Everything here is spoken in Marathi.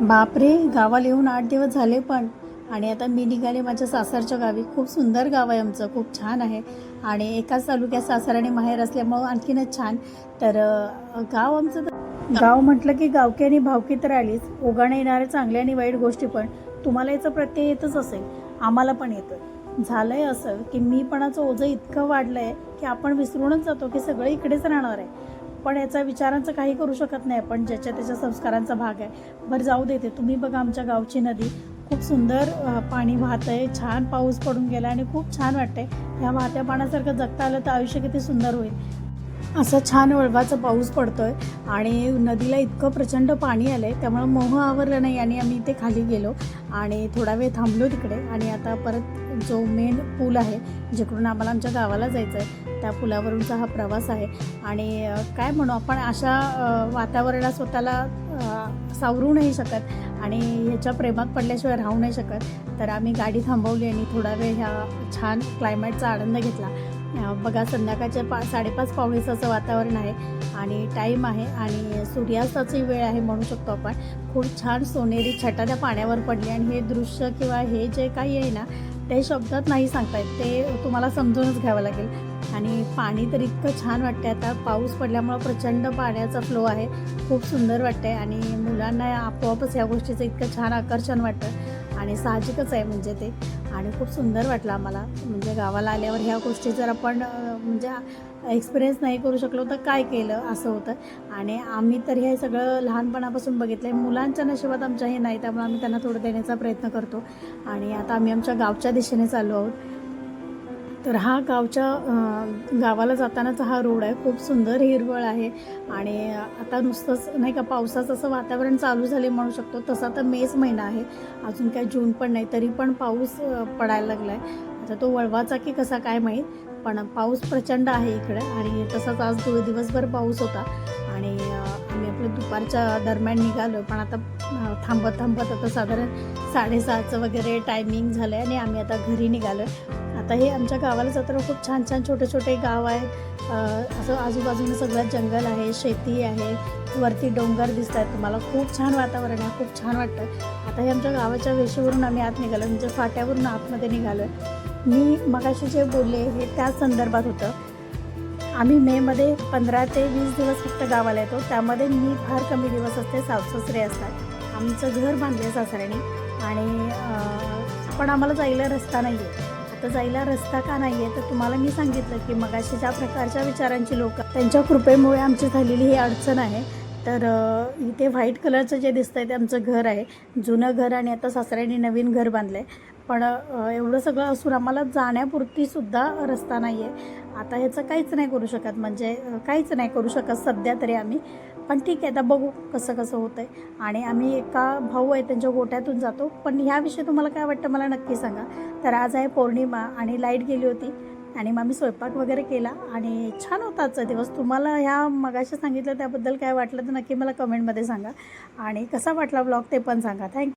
बापरे गावाला येऊन आठ दिवस झाले पण. आणि आता मी निघाले माझ्या सासरच्या गावी. खूप सुंदर गाव आहे आमचं खूप छान आहे. आणि एकाच तालुक्यात सासर आणि माहेर असल्यामुळं आणखीनच छान. तर गाव आमचं तर- गाव म्हटलं की गावकी आणि भावकी तर आलीच. उगाणं येणाऱ्या चांगल्या आणि वाईट गोष्टी पण. तुम्हाला याचं प्रत्यय येतच असेल. आम्हाला पण येतं. झालं आहे असं की मीपणाचं ओझं इतकं वाढलं आहे की आपण विसरूनच जातो की सगळं इकडेच राहणार आहे. पण याचा विचारांचं काही करू शकत नाही पण ज्याच्या त्याच्या संस्कारांचा भाग आहे. बरं जाऊ देते तुम्ही बघा आमच्या गावची नदी. खूप सुंदर पाणी वाहत आहे. छान पाऊस पडून गेला आणि खूप छान वाटतंय. ह्या वाहत्या पाण्यासारखं जगता आलं तर आयुष्य किती सुंदर होईल. असा छान वळवाचा पाऊस पडतोय आणि नदीला इतकं प्रचंड पाणी आलंय त्यामुळे मोह आवरलं नाही आणि आम्ही इथे खाली गेलो आणि थोडा वेळ थांबलो तिकडे आणि आता परत जो मेन पूल आहे जिकडून आम्हाला आमच्या गावाला जायचं आहे त्या पुलावरूनचा हा प्रवास आहे. आणि काय म्हणू आपण अशा वातावरणात स्वतःला सावरू नाही शकत आणि ह्याच्या प्रेमात पडल्याशिवाय राहू नाही शकत. तर आम्ही गाडी थांबवली आणि थोडा वेळ ह्या छान क्लायमेटचा आनंद घेतला. बघा संध्याकाळच्या पा साडेपाच पावणेसाचं वातावरण आहे आणि टाईम आहे आणि सूर्यास्ताची वेळ आहे म्हणू शकतो आपण. खूप छान सोनेरी छटा त्या पाण्यावर पडली आणि हे दृश्य किंवा हे जे काही आहे ना ते शब्दात नाही सांगता येत. ते तुम्हाला समजूनच घ्यावं लागेल. आणि पाणी तर इतकं छान वाटतं आता. पाऊस पडल्यामुळं प्रचंड पाण्याचा फ्लो आहे. खूप सुंदर वाटतंय आणि मुलांना आपोआपच ह्या गोष्टीचं इतकं छान आकर्षण वाटतं. आणि साहजिकच आहे म्हणजे ते. आणि खूप सुंदर वाटलं आम्हाला. म्हणजे गावाला आल्यावर ह्या गोष्टी जर आपण म्हणजे एक्सपिरियन्स नाही करू शकलो तर काय केलं? असं होतं. आणि आम्ही तर हे सगळं लहानपणापासून बघितलं आहे मुलांच्या नशिबात आमच्या हे नाही त्यामुळे आम्ही त्यांना थोडं देण्याचा प्रयत्न करतो. आणि आता आम्ही आमच्या गावच्या दिशेने चालू आहोत. तर हा गावच्या गावाला जातानाचा हा रोड आहे. खूप सुंदर हिरवळ आहे आणि आता नुसतंच नाही का पावसाचं असं वातावरण चालू झाले म्हणू शकतो. तसा तर मेच महिना आहे. अजून काय जून पण नाही तरी पण पाऊस पडायला लागला आहे आता तो वळवाचा की कसा काय माहीत पण पाऊस प्रचंड आहे इकडं आणि तसाच आज दो दिवसभर पाऊस होता आणि आम्ही आपलं दुपारच्या दरम्यान निघालो. पण आता थांबत थांबत आता साधारण साडेसहाचं वगैरे टायमिंग झालं आहे आणि आम्ही आता घरी निघालो आहे आता हे आमच्या गावाला जाताना खूप छान छान छोटे छोटे गाव आहे असं आजूबाजूनं सगळं जंगल आहे शेती आहे वरती डोंगर दिसत आहेत तुम्हाला खूप छान वातावरण आहे खूप छान वाटतं आता हे आमच्या गावाच्या वेशीवरून आम्ही आत निघालो म्हणजे फाट्यावरून आतमध्ये निघालो आहे मी मगाशी जे बोलले हे त्याच संदर्भात होतं. आम्ही मेमध्ये पंधरा ते वीस दिवस फक्त गावाला येतो. त्यामध्ये मी फार कमी दिवस असते सासरे असतात. आमचं घर बांधले सासऱ्याने. आणि पण आम्हाला जायला रस्ता नाही आहे आता जायला रस्ता का नाही आहे तर तुम्हाला मी सांगितलं की मगाशी ज्या प्रकारच्या विचारांची लोक त्यांच्या कृपेमुळे आमची झालेली ही अडचण आहे. तर इथे व्हाईट कलरचं जे दिसतं आहे ते आमचं घर आहे. जुनं घर आणि आता सासऱ्याने नवीन घर बांधलं आहे पण एवढं सगळं असून आम्हाला जाण्यापुरतीसुद्धा रस्ता नाही आहे आता ह्याचं काहीच नाही करू शकत. म्हणजे काहीच नाही करू शकत सध्या तरी आम्ही. पण ठीक आहे आता बघू कसं कसं होतं आहे आणि आम्ही एका भाऊ आहे त्यांच्या गोट्यातून जातो. पण ह्याविषयी तुम्हाला काय वाटतं मला नक्की सांगा. तर आज आहे पौर्णिमा आणि लाइट गेली होती आणि मग आम्ही स्वयंपाक वगैरे केला आणि छान होता आजचा दिवस. तुम्हाला ह्या मगाशी सांगितलं त्याबद्दल काय वाटलं तर नक्की मला कमेंटमध्ये सांगा. आणि कसा वाटला ब्लॉग ते पण सांगा. थँक्यू